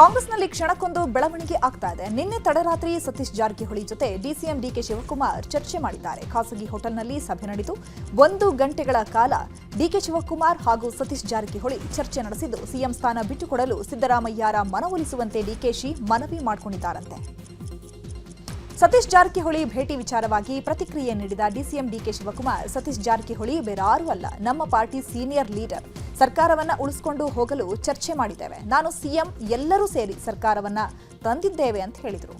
ಕಾಂಗ್ರೆಸ್ನಲ್ಲಿ ಕ್ಷಣಕ್ಕೊಂದು ಬೆಳವಣಿಗೆ ಆಗ್ತಾ ಇದೆ. ನಿನ್ನೆ ತಡರಾತ್ರಿ ಸತೀಶ್ ಜಾರಕಿಹೊಳಿ ಜೊತೆ ಡಿಸಿಎಂ ಡಿಕೆ ಶಿವಕುಮಾರ್ ಚರ್ಚೆ ಮಾಡಿದ್ದಾರೆ. ಖಾಸಗಿ ಹೋಟೆಲ್ನಲ್ಲಿ ಸಭೆ ನಡೆದು ಒಂದು ಗಂಟೆಗಳ ಕಾಲ ಡಿಕೆ ಶಿವಕುಮಾರ್ ಹಾಗೂ ಸತೀಶ್ ಜಾರಕಿಹೊಳಿ ಚರ್ಚೆ ನಡೆಸಿದ್ದು, ಸಿಎಂ ಸ್ಥಾನ ಬಿಟ್ಟುಕೊಡಲು ಸಿದ್ದರಾಮಯ್ಯರ ಮನವೊಲಿಸುವಂತೆ ಡಿಕೆಶಿ ಮನವಿ ಮಾಡಿಕೊಂಡಿದ್ದಾರಂತೆ. ಸತೀಶ್ ಜಾರಕಿಹೊಳಿ ಭೇಟಿ ವಿಚಾರವಾಗಿ ಪ್ರತಿಕ್ರಿಯೆ ನೀಡಿದ ಡಿಸಿಎಂ ಡಿಕೆ ಶಿವಕುಮಾರ್, ಸತೀಶ್ ಜಾರಕಿಹೊಳಿ ಬೇರಾರೂ ಅಲ್ಲ, ನಮ್ಮ ಪಾರ್ಟಿ ಸೀನಿಯರ್ ಲೀಡರ್. ಸರ್ಕಾರವನ್ನ ಉಳಿಸಿಕೊಂಡು ಹೋಗಲು ಚರ್ಚೆ ಮಾಡಿದ್ದೇವೆ. ನಾನು ಸಿಎಂ, ಎಲ್ಲರೂ ಸೇರಿ ಸರ್ಕಾರವನ್ನ ತಂದಿದ್ದೇವೆ ಅಂತ ಹೇಳಿದರು.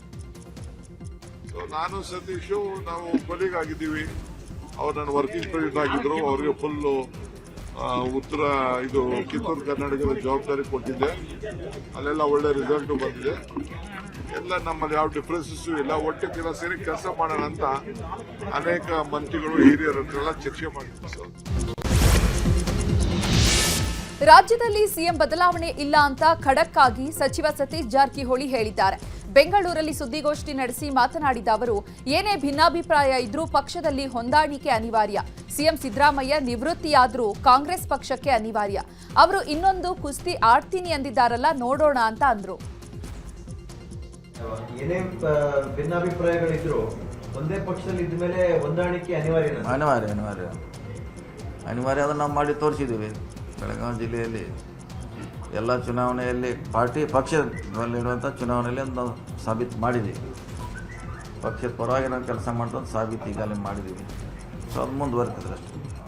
ನಾನು ಸತೀಶು, ನಾವು ಆಗಿದ್ದೀವಿ. ವರ್ಕಿಂಗ್ ಆಗಿದ್ರು. ಫುಲ್ಲು ಉತ್ತರ ಇದು ಕಿತ್ತೂರು ಕರ್ನಾಟಕದ ಜವಾಬ್ದಾರಿ ಕೊಟ್ಟಿದ್ದೆ. ಅಲ್ಲೆಲ್ಲ ಒಳ್ಳೆ ರಿಸಲ್ಟ್ ಬಂದಿದೆ. ಎಲ್ಲ ನಮ್ಮಲ್ಲಿ ಯಾವ ಡಿಫ್ರೆನ್ಸಸ್ ಇಲ್ಲ. ಒಟ್ಟಿಗೆಲ್ಲ ಸೇರಿ ಕೆಲಸ ಮಾಡೋಣ ಅಂತ ಅನೇಕ ಮಂತ್ರಿಗಳು, ಹಿರಿಯರ ಹತ್ರ ಚರ್ಚೆ ಮಾಡಿದ್ರು ರಾಜ್ಯದಲ್ಲಿ ಸಿಎಂ ಬದಲಾವಣೆ ಇಲ್ಲ ಅಂತ ಖಡಕ್ ಆಗಿ ಸಚಿವ ಸತೀಶ್ ಜಾರಕಿಹೊಳಿ ಹೇಳಿದ್ದಾರೆ. ಬೆಂಗಳೂರಲ್ಲಿ ಸುದ್ದಿಗೋಷ್ಠಿ ನಡೆಸಿ ಮಾತನಾಡಿದ ಅವರು ಏನೇ ಭಿನ್ನಾಭಿಪ್ರಾಯ ಇದ್ರೂ ಪಕ್ಷದಲ್ಲಿ ಹೊಂದಾಣಿಕೆ ಅನಿವಾರ್ಯ. ಸಿಎಂ ಸಿದ್ದರಾಮಯ್ಯ ನಿವೃತ್ತಿಯಾದರೂ ಕಾಂಗ್ರೆಸ್ ಪಕ್ಷಕ್ಕೆ ಅನಿವಾರ್ಯ. ಅವರು ಇನ್ನೊಂದು ಕುಸ್ತಿ ಆಡ್ತೀನಿ ಅಂದಿದ್ದಾರಲ್ಲ ನೋಡೋಣ ಅಂತ ಅಂದ್ರು. ಏನೇ ಭಿನ್ನಾಭಿಪ್ರಾಯಗಳಿದ್ರು ಒಂದೇ ಪಕ್ಷದಲ್ಲಿ ಇದ್ಮೇಲೆ ಹೊಂದಾಣಿಕೆ ಅನಿವಾರ್ಯ. ಅನಿವಾರ್ಯ ಅನಿವಾರ್ಯ. ಅನಿವಾರ್ಯ ಅದನ್ನು ನಾವು ಮಾಡಿ ತೋರಿಸಿದ್ದೀವಿ. ಬೆಳಗಾವಿ ಜಿಲ್ಲೆಯಲ್ಲಿ ಎಲ್ಲ ಚುನಾವಣೆಯಲ್ಲಿ ಪಾರ್ಟಿ ಪಕ್ಷದಲ್ಲಿರುವಂಥ ಚುನಾವಣೆಯಲ್ಲಿ ಒಂದು ನಾವು ಸಾಬೀತು ಮಾಡಿದ್ದೀವಿ ಪಕ್ಷದ ಪರವಾಗಿ ನಾವು ಕೆಲಸ ಮಾಡ್ತಾ ಸಾಬೀತು ಈಗಾಗಲೇ ಮಾಡಿದ್ದೀವಿ. ಸೊ ಅದು ಮುಂದುವರಿತದೆ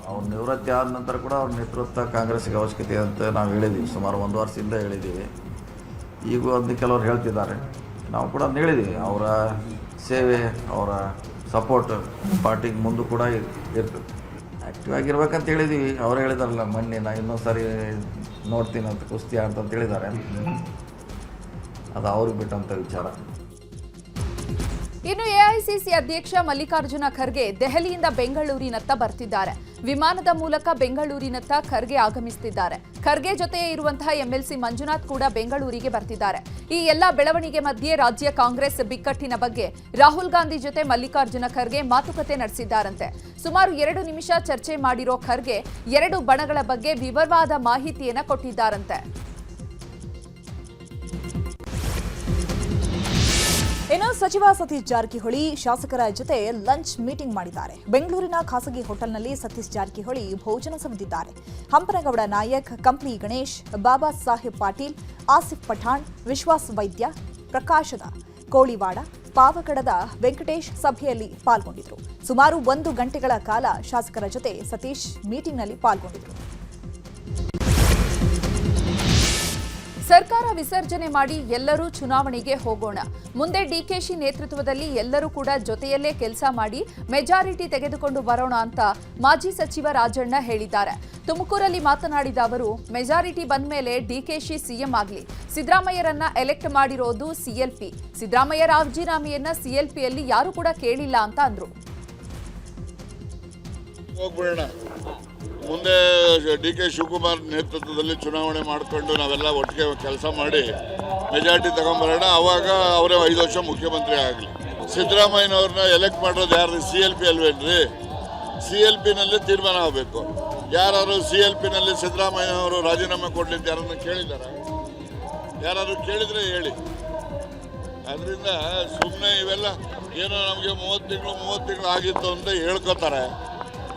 ಅವ್ರ ನಿವೃತ್ತಿ ಆದ ನಂತರ ಕೂಡ ಅವ್ರ ನೇತೃತ್ವ ಕಾಂಗ್ರೆಸ್ಗೆ ಅವಶ್ಯಕತೆ ಅಂತ ನಾವು ಹೇಳಿದ್ದೀವಿ. ಸುಮಾರು ಒಂದು ವರ್ಷದಿಂದ ಹೇಳಿದ್ದೀವಿ. ಈಗೂ ಅದನ್ನ ಕೆಲವರು ಹೇಳ್ತಿದ್ದಾರೆ. ನಾವು ಕೂಡ ಅದನ್ನ ಹೇಳಿದ್ದೀವಿ. ಅವರ ಸೇವೆ, ಅವರ ಸಪೋರ್ಟ್ ಪಾರ್ಟಿಗೆ ಮುಂದೆ ಕೂಡ ಇರ್- ಇರ್ತದೆ ಆ್ಯಕ್ಟಿವ್ ಆಗಿರ್ಬೇಕಂತ ಹೇಳಿದೀವಿ. ಅವ್ರು ಹೇಳಿದಾರಲ್ಲ, ಮೊನ್ನೆ ನಾ ಇನ್ನೊಂದು ಸಾರಿ ನೋಡ್ತೀನಿ ಅಂತ, ಕುಸ್ತಿ ಆಡ್ತಂತ ಹೇಳಿದ್ದಾರೆ ಅದು ಅವ್ರಿಗೆ ಬಿಟ್ಟಂಥ ವಿಚಾರ. ಇನ್ನು ಎಐಸಿಸಿ ಅಧ್ಯಕ್ಷ ಮಲ್ಲಿಕಾರ್ಜುನ ಖರ್ಗೆ ದೆಹಲಿಯಿಂದ ಬೆಂಗಳೂರಿನತ್ತ ಬರ್ತಿದ್ದಾರೆ. ವಿಮಾನದ ಮೂಲಕ ಬೆಂಗಳೂರಿನತ್ತ ಖರ್ಗೆ ಆಗಮಿಸುತ್ತಿದ್ದಾರೆ ಖರ್ಗೆ ಜೊತೆ ಇರುವಂತಹ ಎಂಎಲ್ಸಿ ಮಂಜುನಾಥ್ ಕೂಡ ಬೆಂಗಳೂರಿಗೆ ಬರ್ತಿದ್ದಾರೆ. ಈ ಎಲ್ಲ ಬೆಳವಣಿಗೆ ಮಧ್ಯೆ ರಾಜ್ಯ ಕಾಂಗ್ರೆಸ್ ಬಿಕ್ಕಟ್ಟಿನ ಬಗ್ಗೆ ರಾಹುಲ್ ಗಾಂಧಿ ಜೊತೆ ಮಲ್ಲಿಕಾರ್ಜುನ ಖರ್ಗೆ ಮಾತುಕತೆ ನಡೆಸಿದ್ದಾರಂತೆ. ಸುಮಾರು ಎರಡು ನಿಮಿಷ ಚರ್ಚೆ ಮಾಡಿರೋ ಖರ್ಗೆ ಎರಡು ಬಣಗಳ ಬಗ್ಗೆ ವಿವರವಾದ ಮಾಹಿತಿಯನ್ನ ಕೊಟ್ಟಿದ್ದಾರಂತೆ. ಇನ್ನು ಸಚಿವ ಸತೀಶ್ ಜಾರಕಿಹೊಳಿ ಶಾಸಕರ ಜೊತೆ ಲಂಚ್ ಮೀಟಿಂಗ್ ಮಾಡಿದ್ದಾರೆ. ಬೆಂಗಳೂರಿನ ಖಾಸಗಿ ಹೋಟೆಲ್ನಲ್ಲಿ ಸತೀಶ್ ಜಾರಕಿಹೊಳಿ ಭೋಜನ ಸವಿದಿದ್ದಾರೆ ಹಂಪನಗೌಡ ನಾಯಕ್ ಕಂಪ್ಲಿ ಗಣೇಶ್, ಬಾಬಾ ಸಾಹೇಬ್ ಪಾಟೀಲ್, ಆಸಿಫ್ ಪಠಾಣ್, ವಿಶ್ವಾಸ್ ವೈದ್ಯ, ಪ್ರಕಾಶದ ಕೋಳಿವಾಡ, ಪಾವಗಡದ ವೆಂಕಟೇಶ್ ಸಭೆಯಲ್ಲಿ ಪಾಲ್ಗೊಂಡಿದ್ರು ಸುಮಾರು ಒಂದು ಗಂಟೆಗಳ ಕಾಲ ಶಾಸಕರ ಜೊತೆ ಸತೀಶ್ ಮೀಟಿಂಗ್ನಲ್ಲಿ ಪಾಲ್ಗೊಂಡಿದ್ರು ಸರ್ಕಾರ ವಿಸರ್ಜನೆ ಮಾಡಿ ಎಲ್ಲರೂ ಚುನಾವಣೆಗೆ ಹೋಗೋಣ. ಮುಂದೆ ಡಿಕೆಶಿ ನೇತೃತ್ವದಲ್ಲಿ ಎಲ್ಲರೂ ಕೂಡ ಜೊತೆಯಲ್ಲೇ ಕೆಲಸ ಮಾಡಿ ಮೆಜಾರಿಟಿ ತೆಗೆದುಕೊಂಡು ಬರೋಣ ಅಂತ ಮಾಜಿ ಸಚಿವ ರಾಜಣ್ಣ ಹೇಳಿದ್ದಾರೆ. ತುಮಕೂರಲ್ಲಿ ಮಾತನಾಡಿದ ಅವರು, ಮೆಜಾರಿಟಿ ಬಂದ ಮೇಲೆ ಡಿಕೆಶಿ ಸಿಎಂ ಆಗಲಿ. ಸಿದ್ದರಾಮಯ್ಯರನ್ನ ಎಲೆಕ್ಟ್ ಮಾಡಿರೋದು ಸಿಎಲ್ಪಿ ಸಿದ್ದರಾಮಯ್ಯ ರಾಜೀನಾಮೆಯನ್ನ ಸಿಎಲ್ಪಿಯಲ್ಲಿ ಯಾರು ಕೂಡ ಕೇಳಿಲ್ಲ ಅಂತ ಅಂದ್ರು. ಮುಂದೆ ಡಿ ಕೆ ಶಿವಕುಮಾರ್ ನೇತೃತ್ವದಲ್ಲಿ ಚುನಾವಣೆ ಮಾಡಿಕೊಂಡು ನಾವೆಲ್ಲ ಒಟ್ಟಿಗೆ ಕೆಲಸ ಮಾಡಿ ಮೆಜಾರಿಟಿ ತಗೊಂಬರೋಣ. ಅವಾಗ ಅವರೇ ಐದು ವರ್ಷ ಮುಖ್ಯಮಂತ್ರಿ ಆಗಲಿ. ಸಿದ್ದರಾಮಯ್ಯನವ್ರನ್ನ ಎಲೆಕ್ಟ್ ಮಾಡೋದು ಯಾರು ಸಿ ಎಲ್ ಪಿ ಅಲ್ವೇನ್ರಿ? ಸಿ ಎಲ್ ಪಿನಲ್ಲಿ ತೀರ್ಮಾನ ಆಗಬೇಕು. ಯಾರು ಸಿ ಎಲ್ ಪಿನಲ್ಲಿ ಸಿದ್ದರಾಮಯ್ಯನವರು ರಾಜೀನಾಮೆ ಕೊಡ್ಲಿ ಯಾರನ್ನು ಕೇಳಿದ್ದಾರೆ ಯಾರಾದರೂ ಕೇಳಿದ್ರೆ ಹೇಳಿ. ಅದರಿಂದ ಸುಮ್ಮನೆ ಇವೆಲ್ಲ ಏನೋ ನಮಗೆ ಮೂವತ್ತು ತಿಂಗಳು ಮೂವತ್ತು ತಿಂಗಳು ಆಗಿತ್ತು ಅಂತ ಹೇಳ್ಕೊತಾರೆ.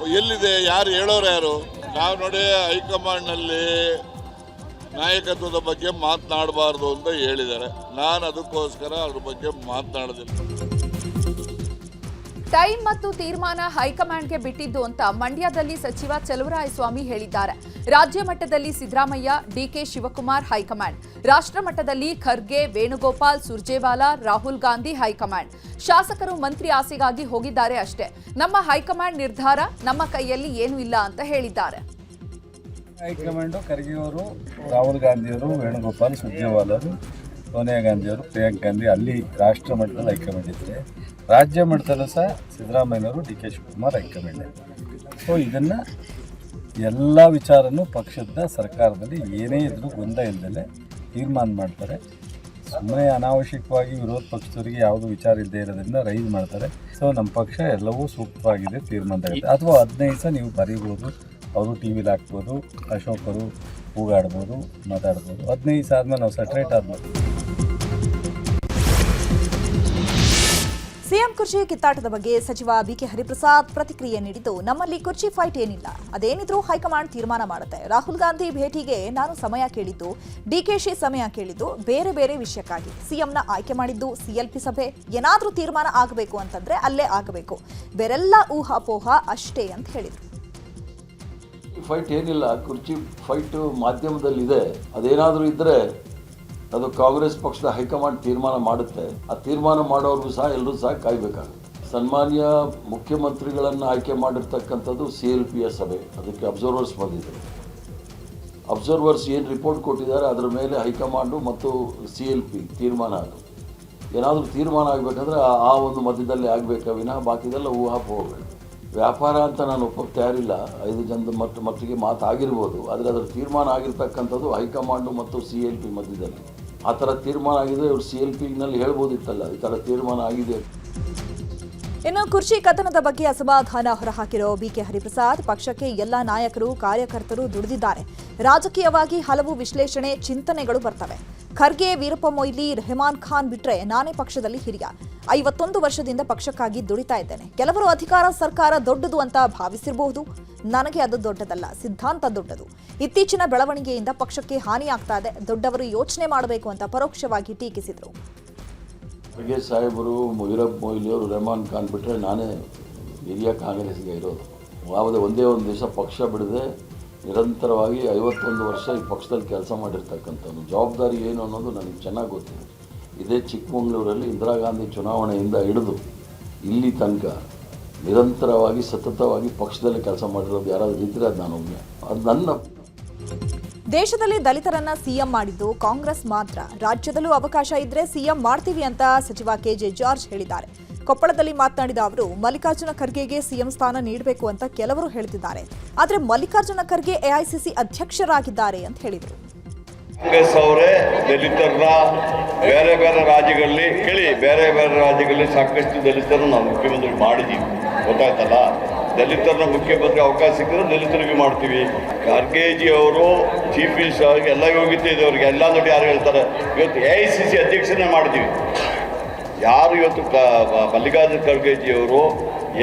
ಎಲ್ಲಿದೆ, ಯಾರು ಹೇಳೋರು ಯಾರು? ನಾವು ನೋಡಿ ಹೈಕಮಾಂಡ್ನಲ್ಲಿ ನಾಯಕತ್ವದ ಬಗ್ಗೆ ಮಾತನಾಡಬಾರ್ದು ಅಂತ ಹೇಳಿದ್ದಾರೆ. ನಾನು ಅದಕ್ಕೋಸ್ಕರ ಅದ್ರ ಬಗ್ಗೆ ಮಾತನಾಡೋದಿಲ್ಲ. ಟೈಮ್ ಮತ್ತು ತೀರ್ಮಾನ ಹೈಕಮಾಂಡ್ಗೆ ಬಿಟ್ಟಿದ್ದು ಅಂತ ಮಂಡ್ಯದಲ್ಲಿ ಸಚಿವ ಚಲುವರಾಯಸ್ವಾಮಿ ಹೇಳಿದ್ದಾರೆ. ರಾಜ್ಯ ಮಟ್ಟದಲ್ಲಿ ಸಿದ್ದರಾಮಯ್ಯ, ಡಿಕೆ ಶಿವಕುಮಾರ್ ಹೈಕಮಾಂಡ್. ರಾಷ್ಟ್ರ ಮಟ್ಟದಲ್ಲಿ ಖರ್ಗೆ, ವೇಣುಗೋಪಾಲ್, ಸುರ್ಜೇವಾಲಾ, ರಾಹುಲ್ ಗಾಂಧಿ ಹೈಕಮಾಂಡ್. ಶಾಸಕರು ಮಂತ್ರಿ ಆಸೆಗಾಗಿ ಹೋಗಿದ್ದಾರೆ ಅಷ್ಟೇ. ನಮ್ಮ ಹೈಕಮಾಂಡ್ ನಿರ್ಧಾರ ನಮ್ಮ ಕೈಯಲ್ಲಿ ಏನೂ ಇಲ್ಲ ಅಂತ ಹೇಳಿದ್ದಾರೆ. ಹೈಕಮಾಂಡು ಖರ್ಗೆ ಅವರು ರಾಹುಲ್ ಗಾಂಧಿಯವರು, ವೇಣುಗೋಪಾಲ್ ಸುರ್ಜೇವಾಲರು ಸೋನಿಯಾ ಗಾಂಧಿಯವರು ಪ್ರಿಯಾಂಕ್ ಗಾಂಧಿ ಅಲ್ಲಿ ರಾಷ್ಟ್ರ ಮಟ್ಟದಲ್ಲಿ ಹೈಕಮಾಂಡ್ ಇದ್ದರೆ ರಾಜ್ಯ ಮಟ್ಟದಲ್ಲೂ ಸಹ ಸಿದ್ದರಾಮಯ್ಯವರು D K Shivakumar high command so ಇದನ್ನು ಎಲ್ಲ ವಿಚಾರನೂ ಪಕ್ಷದ ಸರ್ಕಾರದಲ್ಲಿ ಏನೇ ಇದ್ದರೂ ಗೊಂದ ಇಲ್ಲದೆ ತೀರ್ಮಾನ ಮಾಡ್ತಾರೆ. ಸುಮ್ಮನೆ ಅನಾವಶ್ಯಕವಾಗಿ ವಿರೋಧ ಪಕ್ಷದವರಿಗೆ ಯಾವುದು ವಿಚಾರ ಇದ್ದೇ ಇರೋದ್ರಿಂದ ರೈಸ್ ಮಾಡ್ತಾರೆ. ಸೊ ನಮ್ಮ ಪಕ್ಷ ಎಲ್ಲವೂ ಸೂಕ್ತವಾಗಿದೆ ತೀರ್ಮಾನ ಅಥವಾ ಹದಿನೈದು ಸಹ ನೀವು ಬರೀಬೋದು. ಅವರು ಟಿ ವಿಲಿ ಹಾಕ್ಬೋದು ಅಶೋಕರು ಕೂಗಾಡ್ಬೋದು, ಮಾತಾಡ್ಬೋದು. ಹದಿನೈದು ನಾವು ಸೆಟ್ರೇಟ್ ಆಗ್ಬೋದು. ಸಿಎಂ ಕುರ್ಚಿ ಕಿತ್ತಾಟದ ಬಗ್ಗೆ ಸಚಿವ ಬಿಕೆ ಹರಿಪ್ರಸಾದ್ ಪ್ರತಿಕ್ರಿಯೆ ನೀಡಿದ್ದು, ನಮ್ಮಲ್ಲಿ ಕುರ್ಚಿ ಫೈಟ್ ಏನಿಲ್ಲ. ಅದೇನಿದ್ರೂ ಹೈಕಮಾಂಡ್ ತೀರ್ಮಾನ ಮಾಡುತ್ತೆ. ರಾಹುಲ್ ಗಾಂಧಿ ಭೇಟಿಗೆ ನಾನು ಸಮಯ ಕೇಳಿದ್ದು ಡಿಕೆಶಿ ಸಮಯ ಕೇಳಿದ್ದು ಬೇರೆ ಬೇರೆ ವಿಷಯಕ್ಕಾಗಿ. ಸಿಎಂನ ಆಯ್ಕೆ ಮಾಡಿದ್ದು ಸಿಎಲ್ಪಿ ಸಭೆ. ಏನಾದರೂ ತೀರ್ಮಾನ ಆಗಬೇಕು ಅಂತಂದ್ರೆ ಅಲ್ಲೇ ಆಗಬೇಕು. ಬೇರೆಲ್ಲ ಊಹಾಪೋಹ ಅಷ್ಟೇ ಅಂತ ಹೇಳಿದರು. ಫೈಟ್ ಏನಿಲ್ಲ, ಕುರ್ಚಿ ಫೈಟು ಮಾಧ್ಯಮದಲ್ಲಿದೆ. ಅದೇನಾದರೂ ಇದ್ದರೆ ಅದು ಕಾಂಗ್ರೆಸ್ ಪಕ್ಷದ ಹೈಕಮಾಂಡ್ ತೀರ್ಮಾನ ಮಾಡುತ್ತೆ. ಆ ತೀರ್ಮಾನ ಮಾಡೋರ್ಗೂ ಸಹ ಎಲ್ಲರೂ ಸಹ ಕಾಯ್ಬೇಕಾಗುತ್ತೆ. ಸನ್ಮಾನ್ಯ ಮುಖ್ಯಮಂತ್ರಿಗಳನ್ನು ಆಯ್ಕೆ ಮಾಡಿರ್ತಕ್ಕಂಥದ್ದು ಸಿ ಎಲ್ ಪಿಯ ಸಭೆ. ಅದಕ್ಕೆ ಅಬ್ಸರ್ವರ್ಸ್ ಬಂದಿದೆ ಅಬ್ಸರ್ವರ್ಸ್ ಏನು ರಿಪೋರ್ಟ್ ಕೊಟ್ಟಿದ್ದಾರೆ, ಅದರ ಮೇಲೆ ಹೈಕಮಾಂಡು ಮತ್ತು ಸಿ ಎಲ್ ಪಿ ತೀರ್ಮಾನ ಅದು. ಏನಾದರೂ ತೀರ್ಮಾನ ಆಗಬೇಕಂದ್ರೆ ಆ- ಒಂದು ಮಧ್ಯದಲ್ಲಿ ಆಗಬೇಕಾ ವಿನಃ, ಬಾಕಿದೆಲ್ಲ ಊಹಾಪೋಹಗಳು. ವ್ಯಾಪಾರ ಅಂತ ನಾನು ಒಪ್ಪಕ್ಕೆ ತಯಾರಿಲ್ಲ ಐದು ಜನದ ಮತ್ತು ಮಟ್ಟಿಗೆ ಮಾತಾಗಿರ್ಬೋದು. ಆದರೆ ಅದರ ತೀರ್ಮಾನ ಆಗಿರ್ತಕ್ಕಂಥದ್ದು ಹೈಕಮಾಂಡು ಮತ್ತು ಸಿ ಎಲ್ ಪಿ ಮಧ್ಯದಲ್ಲಿ. ಆ ಥರ ತೀರ್ಮಾನ ಆಗಿದೆ ಇವರು ಸಿ ಎಲ್ ಪಿನಲ್ಲಿ ಹೇಳ್ಬೋದಿತ್ತಲ್ಲ, ಈ ಥರ ತೀರ್ಮಾನ ಆಗಿದೆ. ಇನ್ನು ಕುರ್ಚಿ ಕಥನದ ಬಗ್ಗೆ ಅಸಮಾಧಾನ ಹೊರಹಾಕಿರೋ ಬಿಕೆ ಹರಿಪ್ರಸಾದ್, ಪಕ್ಷಕ್ಕೆ ಎಲ್ಲಾ ನಾಯಕರು, ಕಾರ್ಯಕರ್ತರು ದುಡಿದಿದ್ದಾರೆ. ರಾಜಕೀಯವಾಗಿ ಹಲವು ವಿಶ್ಲೇಷಣೆ, ಚಿಂತನೆಗಳು ಬರ್ತವೆ. ಖರ್ಗೆ, ವೀರಪ್ಪ ಮೊಯ್ಲಿ, ರೆಹಮಾನ್ ಖಾನ್ ಬಿಟ್ರೆ ನಾನೇ ಪಕ್ಷದಲ್ಲಿ ಹಿರಿಯ. ಐವತ್ತೊಂದು ವರ್ಷದಿಂದ ಪಕ್ಷಕ್ಕಾಗಿ ದುಡಿತಾ ಇದ್ದೇನೆ. ಕೆಲವರು ಅಧಿಕಾರ, ಸರ್ಕಾರ ದೊಡ್ಡದು ಅಂತ ಭಾವಿಸಿರಬಹುದು. ನನಗೆ ಅದು ದೊಡ್ಡದಲ್ಲ, ಸಿದ್ಧಾಂತ ದೊಡ್ಡದು. ಇತ್ತೀಚಿನ ಬೆಳವಣಿಗೆಯಿಂದ ಪಕ್ಷಕ್ಕೆ ಹಾನಿಯಾಗ್ತಾ ಇದೆ. ದೊಡ್ಡವರು ಯೋಚನೆ ಮಾಡಬೇಕು ಅಂತ ಪರೋಕ್ಷವಾಗಿ ಟೀಕಿಸಿದರು. ಖರ್ಗೆ ಸಾಹೇಬರು ವೀರಪ್ಪ ಮೊಯ್ಲಿ ಅವರು ರೆಹಮಾನ್ ಖಾನ್ ಬಿಟ್ಟರೆ ನಾನೇ ಹಿರಿಯ ಕಾಂಗ್ರೆಸ್ಗೆ ಇರೋದು. ಯಾವುದೇ ಒಂದೇ ಒಂದು ದಿವಸ ಪಕ್ಷ ಬಿಡದೆ ನಿರಂತರವಾಗಿ ಐವತ್ತೊಂದು ವರ್ಷ ಈ ಪಕ್ಷದಲ್ಲಿ ಕೆಲಸ ಮಾಡಿರ್ತಕ್ಕಂಥದ್ದು. ಜವಾಬ್ದಾರಿ ಏನು ಅನ್ನೋದು ನನಗೆ ಚೆನ್ನಾಗಿ ಗೊತ್ತಿದೆ. ಇದೇ ಚಿಕ್ಕಮಗಳೂರಲ್ಲಿ ಇಂದಿರಾ ಗಾಂಧಿ ಚುನಾವಣೆಯಿಂದ ಹಿಡಿದು ಇಲ್ಲಿ ತನಕ ನಿರಂತರವಾಗಿ ಸತತವಾಗಿ ಪಕ್ಷದಲ್ಲಿ ಕೆಲಸ ಮಾಡಿರೋದು ಯಾರಾದರೂ ಇದ್ದರೆ ಅದು ನಾನು ಒಬ್ಬನೇ ಅದು ನನ್ನ ದೇಶದಲ್ಲಿ ದಲಿತರನ್ನ ಸಿಎಂ ಮಾಡಿದ್ದು ಕಾಂಗ್ರೆಸ್ ಮಾತ್ರ. ರಾಜ್ಯದಲ್ಲೂ ಅವಕಾಶ ಇದ್ರೆ ಸಿಎಂ ಮಾಡ್ತೀವಿ ಅಂತ ಸಚಿವ ಕೆಜೆ ಜಾರ್ಜ್ ಹೇಳಿದ್ದಾರೆ. ಕೊಪ್ಪಳದಲ್ಲಿ ಮಾತನಾಡಿದ ಅವರು, ಮಲ್ಲಿಕಾರ್ಜುನ ಖರ್ಗೆಗೆ ಸಿಎಂ ಸ್ಥಾನ ನೀಡಬೇಕು ಅಂತ ಕೆಲವರು ಹೇಳ್ತಿದ್ದಾರೆ. ಆದ್ರೆ ಮಲ್ಲಿಕಾರ್ಜುನ ಖರ್ಗೆ ಎಐಸಿಸಿ ಅಧ್ಯಕ್ಷರಾಗಿದ್ದಾರೆ ಅಂತ ಹೇಳಿದರು. ಕಾಂಗ್ರೆಸ್ ಅವರೇ ದಲಿತರನ್ನ ಬೇರೆ ಬೇರೆ ರಾಜ್ಯಗಳಲ್ಲಿ, ಕೇಳಿ, ಬೇರೆ ಬೇರೆ ರಾಜ್ಯಗಳಲ್ಲಿ ಸಾಕಷ್ಟು ದಲಿತರನ್ನ ನಾವು ಮುಖ್ಯಮಂತ್ರಿ ಮಾಡಿದ್ದೀವಿ. ಗೊತ್ತಾಯ್ತಲ್ಲ? ದಲಿತರನ್ನ ಮುಖ್ಯಮಂತ್ರಿ ಅವಕಾಶ ಸಿಕ್ಕಿದ್ರೆ ದಲಿತರಿಗೆ ಮಾಡ್ತೀವಿ. ಖರ್ಗೆಜಿ ಅವರು, ಚೀಫ್ ಮಿನಿಸ್ಟರ್ ಅವ್ರಿಗೆ ಎಲ್ಲ ಯೋಗ್ಯತೆ ಇದೆ ಅವ್ರಿಗೆ. ಎಲ್ಲ ನೋಡಿ ಯಾರು ಹೇಳ್ತಾರೆ? ಇವತ್ತು ಎ ಐ ಸಿ ಸಿ ಅಧ್ಯಕ್ಷನೇ ಮಾಡ್ತೀವಿ ಯಾರು ಇವತ್ತು ಮಲ್ಲಿಕಾರ್ಜುನ ಖರ್ಗೆಜಿ ಅವರು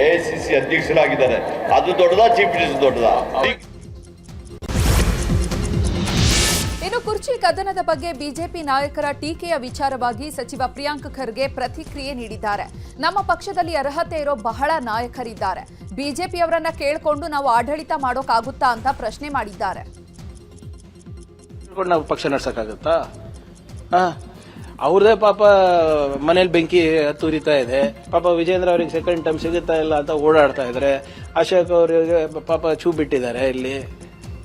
ಎ ಐ ಸಿ ಸಿ ಅಧ್ಯಕ್ಷರಾಗಿದ್ದಾರೆ. ಅದು ದೊಡ್ಡದಾ, ಚೀಫ್ ಮಿನಿಸ್ಟರ್ ದೊಡ್ಡದಾ? ಇನ್ನು ಕುರ್ಚಿ ಕದನದ ಬಗ್ಗೆ ಬಿಜೆಪಿ ನಾಯಕರ ಟೀಕೆಯ ವಿಚಾರವಾಗಿ ಸಚಿವ ಪ್ರಿಯಾಂಕ್ ಖರ್ಗೆ ಪ್ರತಿಕ್ರಿಯೆ ನೀಡಿದ್ದಾರೆ. ನಮ್ಮ ಪಕ್ಷದಲ್ಲಿ ಅರ್ಹತೆ ಇರೋ ಬಹಳ ನಾಯಕರಿದ್ದಾರೆ. ಬಿಜೆಪಿಯವರನ್ನ ಕೇಳಿಕೊಂಡು ನಾವು ಆಡಳಿತ ಮಾಡೋಕ್ಕಾಗುತ್ತಾ ಅಂತ ಪ್ರಶ್ನೆ ಮಾಡಿದ್ದಾರೆ. ನಾವು ಪಕ್ಷ ನಡ್ಸಕ್ಕಾಗುತ್ತಾ? ಅವ್ರದೇ ಪಾಪ ಮನೇಲಿ ಬೆಂಕಿ ತೂರಿತಾ ಇದೆ. ಪಾಪ ವಿಜೇಂದ್ರ ಅವ್ರಿಗೆ ಸೆಕೆಂಡ್ ಟೈಮ್ ಸಿಗುತ್ತಾ ಇಲ್ಲ ಅಂತ ಓಡಾಡ್ತಾ ಇದ್ದಾರೆ ಅಶೋಕ್ ಅವರಿಗೆ ಪಾಪ ಚೂ ಬಿಟ್ಟಿದ್ದಾರೆ ಇಲ್ಲಿ.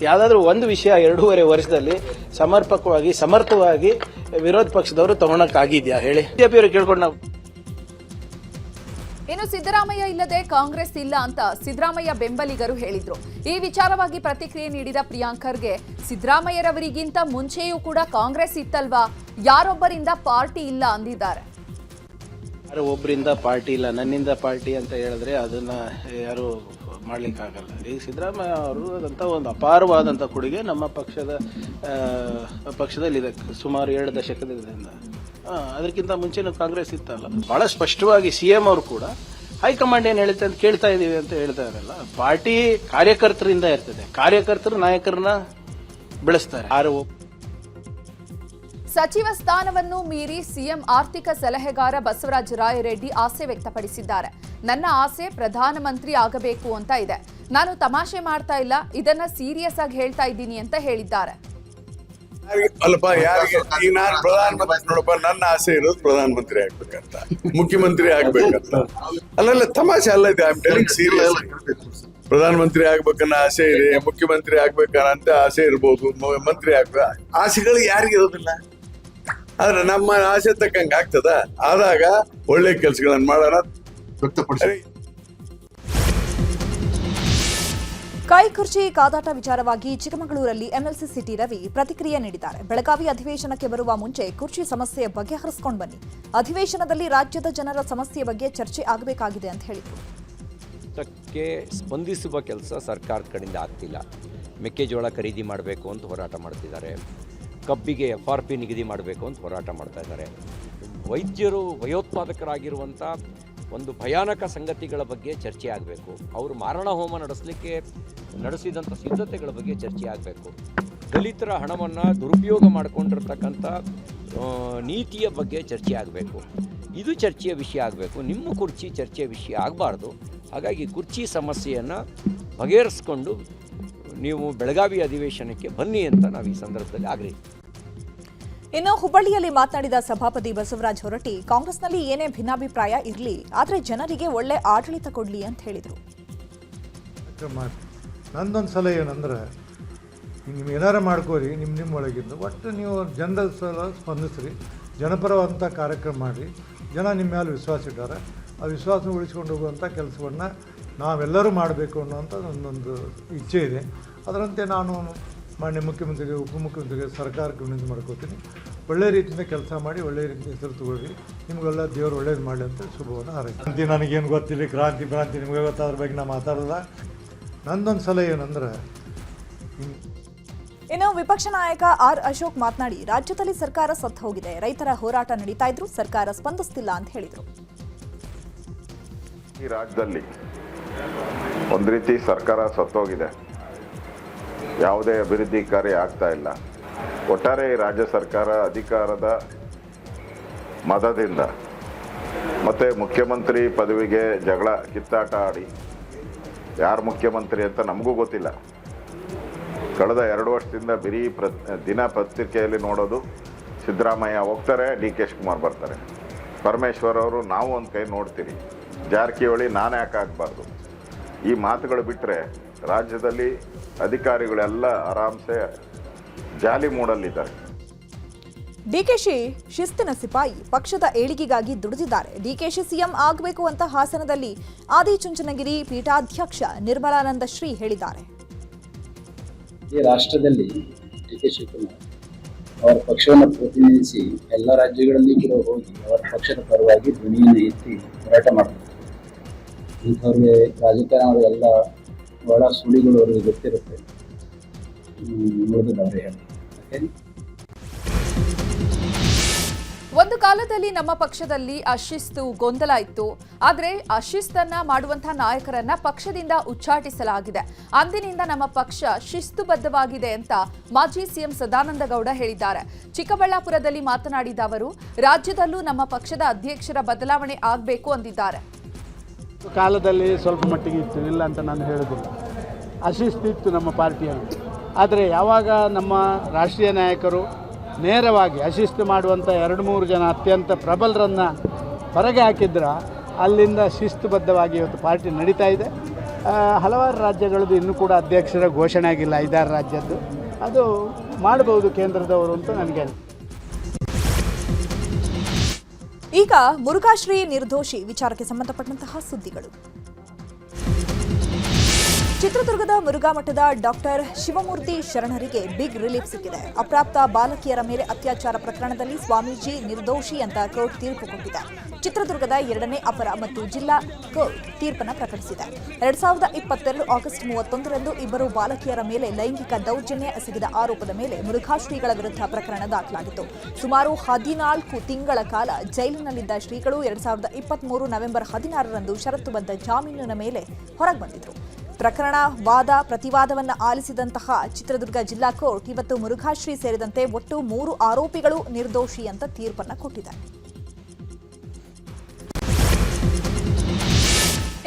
ಯಾವುದಾದ್ರೂ ಒಂದು ವಿಷಯ ಎರಡೂವರೆ ವರ್ಷದಲ್ಲಿ ಸಮರ್ಪಕವಾಗಿ, ಸಮರ್ಥವಾಗಿ ವಿರೋಧ ಪಕ್ಷದವರು ತಗೊಳಕ್ಕಾಗಿದ್ಯಾ ಹೇಳಿ? ಬಿಜೆಪಿಯವರು ಕೇಳ್ಕೊಂಡು ನಾವು ಇನ್ನು ಸಿದ್ದರಾಮಯ್ಯ ಇಲ್ಲದೆ ಕಾಂಗ್ರೆಸ್ ಇಲ್ಲ ಅಂತ ಸಿದ್ದರಾಮಯ್ಯ ಬೆಂಬಲಿಗರು ಹೇಳಿದ್ರು. ಈ ವಿಚಾರವಾಗಿ ಪ್ರತಿಕ್ರಿಯೆ ನೀಡಿದ ಪ್ರಿಯಾಂಕರ್ಗೆ ಸಿದ್ದರಾಮಯ್ಯರವರಿಗಿಂತ ಮುಂಚೆಯೂ ಕೂಡ ಕಾಂಗ್ರೆಸ್ ಇತ್ತಲ್ವಾ? ಯಾರೊಬ್ಬರಿಂದ ಪಾರ್ಟಿ ಇಲ್ಲ ಅಂದಿದ್ದಾರೆ. ಯಾರು ಒಬ್ಬರಿಂದ ಪಾರ್ಟಿ ಇಲ್ಲ, ನನ್ನಿಂದ ಪಾರ್ಟಿ ಅಂತ ಹೇಳಿದ್ರೆ ಅದನ್ನ ಯಾರು ಮಾಡ್ಲಿಕ್ಕಾಗಲ್ಲ. ಈಗ ಸಿದ್ದರಾಮಯ್ಯ ಅವರು ಅದಂತ ಒಂದು ಅಪಾರವಾದಂಥ ಕೊಡುಗೆ ನಮ್ಮ ಪಕ್ಷದ ಪಕ್ಷದಲ್ಲಿ ಪಕ್ಷದಲ್ಲಿದೆ. ಸುಮಾರು ಎರಡು ದಶಕದಿಂದ. ಅದಕ್ಕಿಂತ ಮುಂಚೆನೂ ಕಾಂಗ್ರೆಸ್ ಇತ್ತಲ್ಲ. ಬಹಳ ಸ್ಪಷ್ಟವಾಗಿ ಸಿ ಎಂ ಅವರು ಕೂಡ ಹೈಕಮಾಂಡ್ ಏನು ಹೇಳುತ್ತೆ ಅಂತ ಕೇಳ್ತಾ ಇದೀವಿ ಅಂತ ಹೇಳ್ತಾ ಇರಲ್ಲ ಪಾರ್ಟಿ ಕಾರ್ಯಕರ್ತರಿಂದ ಇರ್ತದೆ. ಕಾರ್ಯಕರ್ತರು ನಾಯಕರನ್ನ ಬೆಳೆಸ್ತಾರೆ. ಆರು ಸಚಿವ ಸ್ಥಾನವನ್ನು ಮೀರಿ ಸಿಎಂ ಆರ್ಥಿಕ ಸಲಹೆಗಾರ ಬಸವರಾಜ ರಾಯರೆಡ್ಡಿ ಆಸೆ ವ್ಯಕ್ತಪಡಿಸಿದ್ದಾರೆ. ನನ್ನ ಆಸೆ ಪ್ರಧಾನಮಂತ್ರಿ ಆಗಬೇಕು ಅಂತ ಇದೆ. ನಾನು ತಮಾಷೆ ಮಾಡ್ತಾ ಇಲ್ಲ. ಇದನ್ನ ಸೀರಿಯಸ್ ಆಗಿ ಹೇಳ್ತಾ ಇದ್ದೀನಿ ಅಂತ ಹೇಳಿದ್ದಾರೆ. ಅಲ್ಲಪ್ಪ ಯಾರಿಗೆ ಈಗ ನಾನು ಪ್ರಧಾನಮಂತ್ರಿ ನೋಡಪ್ಪ ನನ್ನ ಆಸೆ ಇರೋದು ಪ್ರಧಾನಮಂತ್ರಿ ಆಗ್ಬೇಕಂತ ಮುಖ್ಯಮಂತ್ರಿ ಆಗ್ಬೇಕಂತ. ಅಲ್ಲಲ್ಲ ತಮಾಷೆ ಅಲ್ಲ ಇದೆ ಐ ಟೆಲಿಂಗ್ ಸೀರಿಯಸ್ ಪ್ರಧಾನಮಂತ್ರಿ ಆಗ್ಬೇಕನ್ನೋ ಆಸೆ ಇದೆ ಮುಖ್ಯಮಂತ್ರಿ ಆಗ್ಬೇಕನ್ನಂತ ಆಸೆ ಇರ್ಬೋದು ಮಂತ್ರಿ ಆಗ್ಬೇಕು. ಆಸೆಗಳು ಯಾರಿಗೆ ಇರೋದಿಲ್ಲ? ಆದ್ರೆ ನಮ್ಮ ಆಸೆ ತಕ್ಕಂಗೆ ಆಗ್ತದ? ಆದಾಗ ಒಳ್ಳೆ ಕೆಲಸಗಳನ್ನ ಮಾಡೋಣ. ವ್ಯಕ್ತಪಡಿಸಿ. ಕೈಕುರ್ಚಿ ಕಾದಾಟ ವಿಚಾರವಾಗಿ ಚಿಕ್ಕಮಗಳೂರಲ್ಲಿ ಎಂಎಲ್ಸಿ ಸಿಟಿ ರವಿ ಪ್ರತಿಕ್ರಿಯೆ ನೀಡಿದ್ದಾರೆ. ಬೆಳಗಾವಿ ಅಧಿವೇಶನಕ್ಕೆ ಬರುವ ಮುಂಚೆ ಕುರ್ಚಿ ಸಮಸ್ಯೆ ಬಗೆಹರಿಸಿಕೊಂಡು ಬನ್ನಿ. ಅಧಿವೇಶನದಲ್ಲಿ ರಾಜ್ಯದ ಜನರ ಸಮಸ್ಯೆ ಬಗ್ಗೆ ಚರ್ಚೆ ಆಗಬೇಕಾಗಿದೆ ಅಂತ ಹೇಳಿದರು. ಕ್ಕೆ ಸ್ಪಂದಿಸುವ ಕೆಲಸ ಸರ್ಕಾರದ ಕಡೆಯಿಂದ ಆಗ್ತಿಲ್ಲ. ಮೆಕ್ಕೆಜೋಳ ಖರೀದಿ ಮಾಡಬೇಕು ಅಂತ ಹೋರಾಟ ಮಾಡ್ತಿದ್ದಾರೆ. ಕಬ್ಬಿಗೆ ಎಫ್ ನಿಗದಿ ಮಾಡಬೇಕು ಅಂತ ಹೋರಾಟ ಮಾಡ್ತಾ ಇದ್ದಾರೆ. ವೈದ್ಯರು ಭಯೋತ್ಪಾದಕರಾಗಿರುವಂಥ ಒಂದು ಭಯಾನಕ ಸಂಗತಿಗಳ ಬಗ್ಗೆ ಚರ್ಚೆ ಆಗಬೇಕು. ಅವರು ಮಾರಣ ಹೋಮ ನಡೆಸಲಿಕ್ಕೆ ನಡೆಸಿದಂಥ ಸಿದ್ಧತೆಗಳ ಬಗ್ಗೆ ಚರ್ಚೆ ಆಗಬೇಕು. ದಲಿತರ ಹಣವನ್ನು ದುರುಪಯೋಗ ಮಾಡಿಕೊಂಡಿರ್ತಕ್ಕಂಥ ನೀತಿಯ ಬಗ್ಗೆ ಚರ್ಚೆ ಆಗಬೇಕು. ಇದು ಚರ್ಚೆಯ ವಿಷಯ ಆಗಬೇಕು. ನಿಮ್ಮ ಕುರ್ಚಿ ಚರ್ಚೆಯ ವಿಷಯ ಆಗಬಾರ್ದು. ಹಾಗಾಗಿ ಕುರ್ಚಿ ಸಮಸ್ಯೆಯನ್ನು ಬಗೆಹರಿಸ್ಕೊಂಡು ನೀವು ಬೆಳಗಾವಿ ಅಧಿವೇಶನಕ್ಕೆ ಬನ್ನಿ ಅಂತ ನಾವು ಈ ಸಂದರ್ಭದಲ್ಲಿ ಆಗ್ರಹಿಸ್ತೀವಿ. ಇನ್ನು ಹುಬ್ಬಳ್ಳಿಯಲ್ಲಿ ಮಾತನಾಡಿದ ಸಭಾಪತಿ ಬಸವರಾಜ ಹೊರಟಿ ಕಾಂಗ್ರೆಸ್ನಲ್ಲಿ ಏನೇ ಭಿನ್ನಾಭಿಪ್ರಾಯ ಇರಲಿ, ಆದರೆ ಜನರಿಗೆ ಒಳ್ಳೆ ಆಡಳಿತ ಕೊಡಲಿ ಅಂತ ಹೇಳಿದರು. ನಂದೊಂದು ಸಲ ಏನಂದ್ರೆ ನೀವು ಏನಾರ ಮಾಡ್ಕೋರಿ ನಿಮ್ಮ ನಿಮ್ಮ ಒಳಗಿಂದ. ಒಟ್ಟು ನೀವು ಜನರ ಸಲ ಸ್ಪಂದಿಸ್ರಿ ಜನಪರವಂಥ ಕಾರ್ಯಕ್ರಮ ಮಾಡಿ ಜನ ನಿಮ್ಮ ಮೇಲೆ ವಿಶ್ವಾಸ ಇಟ್ಟಾರೆ. ಆ ವಿಶ್ವಾಸ ಉಳಿಸ್ಕೊಂಡು ಹೋಗುವಂಥ ಕೆಲಸವನ್ನು ನಾವೆಲ್ಲರೂ ಮಾಡಬೇಕು ಅನ್ನೋಂಥ ನನ್ನೊಂದು ಇಚ್ಛೆ ಇದೆ. ಅದರಂತೆ ನಾನು ಮಾನ್ಯ ಮುಖ್ಯಮಂತ್ರಿಗೆ ಉಪಮುಖ್ಯಮಂತ್ರಿಗೆ ಸರ್ಕಾರಕ್ಕೆ ವಿನಂತಿ ಮಾಡ್ಕೋತೀನಿ. ಒಳ್ಳೆ ರೀತಿಯಿಂದ ಕೆಲಸ ಮಾಡಿ ಒಳ್ಳೆ ರೀತಿಯಿಂದ ಹೆಸರು ತಗೊಳ್ಳಿ. ನಿಮಗೆಲ್ಲ ದೇವರು ಒಳ್ಳೇದು ಮಾಡಲಿ ಅಂತ ಶುಭವನ್ನು ಹಾರೈಸಿ ಕ್ರಾಂತಿ ನನಗೇನು ಗೊತ್ತಿಲ್ಲ ಕ್ರಾಂತಿ ಭ್ರಾಂತಿ ನಿಮಗೆ ಗೊತ್ತಾದ್ರ ಬಗ್ಗೆ ನಾ ಮಾತಾಡಲ್ಲ ನಂದೊಂದು ಸಲಹೆ ಏನಂದ್ರೆ ಇನ್ನು ವಿಪಕ್ಷ ನಾಯಕ ಆರ್ ಅಶೋಕ್ ಮಾತನಾಡಿ ರಾಜ್ಯದಲ್ಲಿ ಸರ್ಕಾರ ಸತ್ತು ಹೋಗಿದೆ. ರೈತರ ಹೋರಾಟ ನಡೀತಾ ಇದ್ರು ಸರ್ಕಾರ ಸ್ಪಂದಿಸ್ತಿಲ್ಲ ಅಂತ ಹೇಳಿದರು. ಈ ರಾಜ್ಯದಲ್ಲಿ ಒಂದು ರೀತಿ ಸರ್ಕಾರ ಸತ್ತೋಗಿದೆ ಯಾವುದೇ ಅಭಿವೃದ್ಧಿ ಕಾರ್ಯ ಆಗ್ತಾ ಇಲ್ಲ. ಒಟ್ಟಾರೆ ರಾಜ್ಯ ಸರ್ಕಾರ ಅಧಿಕಾರದ ಮತದಿಂದ ಮತ್ತು ಮುಖ್ಯಮಂತ್ರಿ ಪದವಿಗೆ ಜಗಳ, ಕಿತ್ತಾಟ ಆಡಿ ಯಾರು ಮುಖ್ಯಮಂತ್ರಿ ಅಂತ ನಮಗೂ ಗೊತ್ತಿಲ್ಲ. ಕಳೆದ ಎರಡು ವರ್ಷದಿಂದ ಬಿರಿ ಪ್ರ, ದಿನ ಪತ್ರಿಕೆಯಲ್ಲಿ ನೋಡೋದು ಸಿದ್ದರಾಮಯ್ಯ ಹೋಗ್ತಾರೆ ಡಿ ಕೆ ಶಿವಕುಮಾರ್ ಬರ್ತಾರೆ. ಪರಮೇಶ್ವರ್ ಅವರು, ನಾವು ಒಂದು ಕೈ ನೋಡ್ತೀರಿ. ಜಾರಕಿಹೊಳಿ ನಾನು ಯಾಕೆ ಆಗಬಾರ್ದು? ಈ ಮಾತುಗಳು ಬಿಟ್ಟರೆ ರಾಜ್ಯದಲ್ಲಿ ಅಧಿಕಾರಿಗಳೆಲ್ಲ ಆರಾಮ್ಸೆ ಜಾಲಿ ಮೂಡಲ್ಲಿದ್ದಾರೆ. ಡಿಕೆಶಿ ಶಿಸ್ತಿನ ಸಿಪಾಯಿ ಪಕ್ಷದ ಏಳಿಗೆಗಾಗಿ ದುಡಿದಿದ್ದಾರೆ. ಡಿಕೆಶಿ ಸಿಎಂ ಆಗಬೇಕು ಅಂತ ಹಾಸನದಲ್ಲಿ ಆದಿಚುಂಚನಗಿರಿ ಪೀಠಾಧ್ಯಕ್ಷ ನಿರ್ಮಲಾನಂದ ಶ್ರೀ ಹೇಳಿದ್ದಾರೆ. ಈ ರಾಷ್ಟ್ರದಲ್ಲಿ ಡಿ ಕೆ ಶಿವಕುಮಾರ್ ಅವರ ಪಕ್ಷವನ್ನು ಪ್ರತಿನಿಧಿಸಿ ಎಲ್ಲ ರಾಜ್ಯಗಳಲ್ಲಿ ಕೂಡ ಹೋಗಿ ಅವರ ಪಕ್ಷದ ಪರವಾಗಿ ಧ್ವನಿಯನ್ನು ಎತ್ತಿ ಹೋರಾಟ ಮಾಡ್ತಾರೆ. ಇಂಥವ್ರಿಗೆ ರಾಜಕಾರಣದ ಎಲ್ಲ ಒಳ ಸುಳಿಗಳು ಅವರಿಗೆ ಗೊತ್ತಿರುತ್ತೆ. ಹೇಳಿ? ಒಂದು ಕಾಲದಲ್ಲಿ ನಮ್ಮ ಪಕ್ಷದಲ್ಲಿ ಅಶಿಸ್ತು ಗೊಂದಲ ಇತ್ತು. ಆದರೆ ಅಶಿಸ್ತನ್ನ ಮಾಡುವಂತಹ ನಾಯಕರನ್ನ ಪಕ್ಷದಿಂದ ಉಚ್ಚಾಟಿಸಲಾಗಿದೆ. ಅಂದಿನಿಂದ ನಮ್ಮ ಪಕ್ಷ ಶಿಸ್ತುಬದ್ಧವಾಗಿದೆ ಅಂತ ಮಾಜಿ ಸಿಎಂ ಸದಾನಂದ ಗೌಡ ಹೇಳಿದ್ದಾರೆ. ಚಿಕ್ಕಬಳ್ಳಾಪುರದಲ್ಲಿ ಮಾತನಾಡಿದ ಅವರು, ರಾಜ್ಯದಲ್ಲೂ ನಮ್ಮ ಪಕ್ಷದ ಅಧ್ಯಕ್ಷರ ಬದಲಾವಣೆ ಆಗಬೇಕು ಅಂದಿದ್ದಾರೆ. ಕಾಲದಲ್ಲಿ ಸ್ವಲ್ಪ ಮಟ್ಟಿಗೆ ಇತ್ತು, ಇಲ್ಲ ಅಂತ ನಾನು ಹೇಳೋದಿಲ್ಲ. ಅಶಿಸ್ತಿತ್ತು ನಮ್ಮ ಪಾರ್ಟಿಯಲ್ಲಿ. ಆದರೆ ಯಾವಾಗ ನಮ್ಮ ರಾಷ್ಟ್ರೀಯ ನಾಯಕರು ನೇರವಾಗಿ ಅಶಿಸ್ತು ಮಾಡುವಂಥ ಎರಡು ಮೂರು ಜನ ಅತ್ಯಂತ ಪ್ರಬಲರನ್ನು ಹೊರಗೆ ಹಾಕಿದ್ರ, ಅಲ್ಲಿಂದ ಶಿಸ್ತುಬದ್ಧವಾಗಿ ಇವತ್ತು ಪಾರ್ಟಿ ನಡೀತಾ ಇದೆ. ಹಲವಾರು ರಾಜ್ಯಗಳದ್ದು ಇನ್ನೂ ಕೂಡ ಅಧ್ಯಕ್ಷರ ಘೋಷಣೆ ಆಗಿಲ್ಲ ಐದಾರು ರಾಜ್ಯದ್ದು. ಅದು ಮಾಡಬಹುದು ಕೇಂದ್ರದವರು ಅಂತ ನನಗೆ ಈಗ ಮುರುಘಾಶ್ರೀ ನಿರ್ದೋಷಿ ವಿಚಾರಕ್ಕೆ ಸಂಬಂಧಪಟ್ಟಂತಹ ಸುದ್ದಿಗಳು. ಚಿತ್ರದುರ್ಗದ ಮುರುಘಾಮಠದ ಡಾಕ್ಟರ್ ಶಿವಮೂರ್ತಿ ಶರಣರಿಗೆ ಬಿಗ್ ರಿಲೀಫ್ ಸಿಕ್ಕಿದೆ. ಅಪ್ರಾಪ್ತ ಬಾಲಕಿಯರ ಮೇಲೆ ಅತ್ಯಾಚಾರ ಪ್ರಕರಣದಲ್ಲಿ ಸ್ವಾಮೀಜಿ ನಿರ್ದೋಷಿ ಅಂತ ಕೋರ್ಟ್ ತೀರ್ಪು ಕೊಟ್ಟಿದೆ. ಚಿತ್ರದುರ್ಗದ ಎರಡನೇ ಅಪರ ಮತ್ತು ಜಿಲ್ಲಾ ಕೋರ್ಟ್ ತೀರ್ಪನ್ನು ಪ್ರಕಟಿಸಿದೆ. ಎರಡ್ ಸಾವಿರದ ಇಪ್ಪತ್ತೆರಡು ಆಗಸ್ಟ್ ಮೂವತ್ತೊಂದರಂದು ಇಬ್ಬರು ಬಾಲಕಿಯರ ಮೇಲೆ ಲೈಂಗಿಕ ದೌರ್ಜನ್ಯ ಎಸಗಿದ ಆರೋಪದ ಮೇಲೆ ಮುರುಘಾ ಶ್ರೀಗಳ ವಿರುದ್ಧ ಪ್ರಕರಣ ದಾಖಲಾಗಿತ್ತು. ಸುಮಾರು ಹದಿನಾಲ್ಕು ತಿಂಗಳ ಕಾಲ ಜೈಲಿನಲ್ಲಿದ್ದ ಶ್ರೀಗಳು ಎರಡ್ ಸಾವಿರದ ಇಪ್ಪತ್ಮೂರು ನವೆಂಬರ್ ಹದಿನಾರರಂದು ಷರತ್ತುಬದ್ಧ ಜಾಮೀನಿನ ಮೇಲೆ ಹೊರಗೆ ಬಂದಿದ್ರು. ಪ್ರಕರಣ ವಾದ ಪ್ರತಿವಾದವನ್ನು ಆಲಿಸಿದಂತಹ ಚಿತ್ರದುರ್ಗ ಜಿಲ್ಲಾ ಕೋರ್ಟ್ ಇವತ್ತು ಮುರುಘಾಶ್ರೀ ಸೇರಿದಂತೆ ಒಟ್ಟು ಮೂರು ಆರೋಪಿಗಳು ನಿರ್ದೋಷಿ ಅಂತ ತೀರ್ಪನ್ನು ಕೊಟ್ಟಿದ್ದಾರೆ.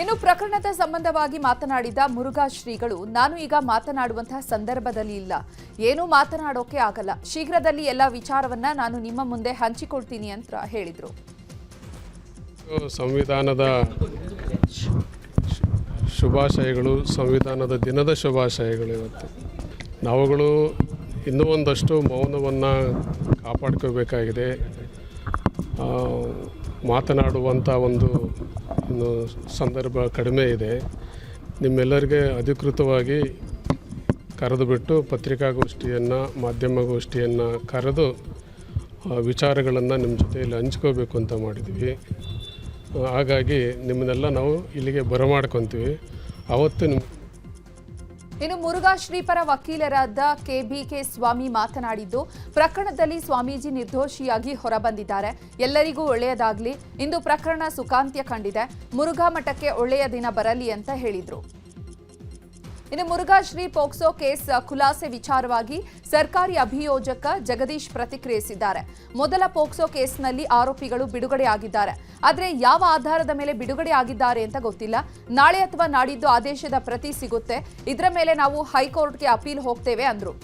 ಇನ್ನು ಪ್ರಕರಣದ ಸಂಬಂಧವಾಗಿ ಮಾತನಾಡಿದ ಮುರುಘಾಶ್ರೀಗಳು, ನಾನು ಈಗ ಮಾತನಾಡುವಂತಹ ಸಂದರ್ಭದಲ್ಲಿ ಇಲ್ಲ. ಏನೂ ಮಾತನಾಡೋಕೆ ಆಗಲ್ಲ. ಶೀಘ್ರದಲ್ಲಿ ಎಲ್ಲ ವಿಚಾರವನ್ನ ನಾನು ನಿಮ್ಮ ಮುಂದೆ ಹಂಚಿಕೊಳ್ತೀನಿ ಅಂತ ಹೇಳಿದರು. ಸಂವಿಧಾನದ ಶುಭಾಶಯಗಳು. ಸಂವಿಧಾನದ ದಿನದ ಶುಭಾಶಯಗಳು ಇವತ್ತು. ನಾವುಗಳು ಇನ್ನೂ ಒಂದಷ್ಟು ಮೌನವನ್ನು ಕಾಪಾಡ್ಕೋಬೇಕಾಗಿದೆ. ಮಾತನಾಡುವಂಥ ಒಂದು ಸಂದರ್ಭ ಕಡಿಮೆ ಇದೆ. ನಿಮ್ಮೆಲ್ಲರಿಗೆ ಅಧಿಕೃತವಾಗಿ ಕರೆದು ಬಿಟ್ಟು ಪತ್ರಿಕಾಗೋಷ್ಠಿಯನ್ನು, ಮಾಧ್ಯಮಗೋಷ್ಠಿಯನ್ನು ಕರೆದು ವಿಚಾರಗಳನ್ನು ನಿಮ್ಮ ಜೊತೆಯಲ್ಲಿ ಹಂಚ್ಕೋಬೇಕು ಅಂತ ಮಾಡಿದ್ವಿ. ಹಾಗಾಗಿ ನಿಮ್ಮನ್ನೆಲ್ಲ ನಾವು ಇಲ್ಲಿಗೆ ಬರಮಾಡ್ಕೊತೀವಿ. ಅವತ್ತು ನಿಮ್ಮ ಇನ್ನು ಮುರುಘಾ ಶ್ರೀಪರ ವಕೀಲರಾದ ಕೆಬಿಕೆ ಸ್ವಾಮಿ ಮಾತನಾಡಿದ್ದು, ಪ್ರಕರಣದಲ್ಲಿ ಸ್ವಾಮೀಜಿ ನಿರ್ದೋಷಿಯಾಗಿ ಹೊರಬಂದಿದ್ದಾರೆ. ಎಲ್ಲರಿಗೂ ಒಳ್ಳೆಯದಾಗಲಿ. ಇಂದು ಪ್ರಕರಣ ಸುಖಾಂತ್ಯ ಕಂಡಿದೆ. ಮುರುಘಾ ಮಠಕ್ಕೆ ಒಳ್ಳೆಯ ದಿನ ಬರಲಿ ಅಂತ ಹೇಳಿದ್ರು. ಇನ್ನು ಮುರುಘಾ ಶ್ರೀ ಪೋಕ್ಸೋ ಕೇಸ್ ಖುಲಾಸೆ ವಿಚಾರವಾಗಿ ಸರ್ಕಾರಿ ಅಭಿಯೋಜಕ ಜಗದೀಶ್ ಪ್ರತಿಕ್ರಿಯಿಸಿದ್ದಾರೆ. ಮೊದಲ ಪೋಕ್ಸೋ ಕೇಸ್ನಲ್ಲಿ ಆರೋಪಿಗಳು ಬಿಡುಗಡೆಯಾಗಿದ್ದಾರೆ. ಆದರೆ ಯಾವ ಆಧಾರದ ಮೇಲೆ ಬಿಡುಗಡೆ ಆಗಿದ್ದಾರೆ ಅಂತ ಗೊತ್ತಿಲ್ಲ. ನಾಳೆ ಅಥವಾ ನಾಡಿದ್ದು ಆದೇಶದ ಪ್ರತಿ ಸಿಗುತ್ತೆ. ಇದರ ಮೇಲೆ ನಾವು ಹೈಕೋರ್ಟ್ಗೆ ಅಪೀಲ್ ಹೋಗ್ತೇವೆ ಅಂದ್ರು.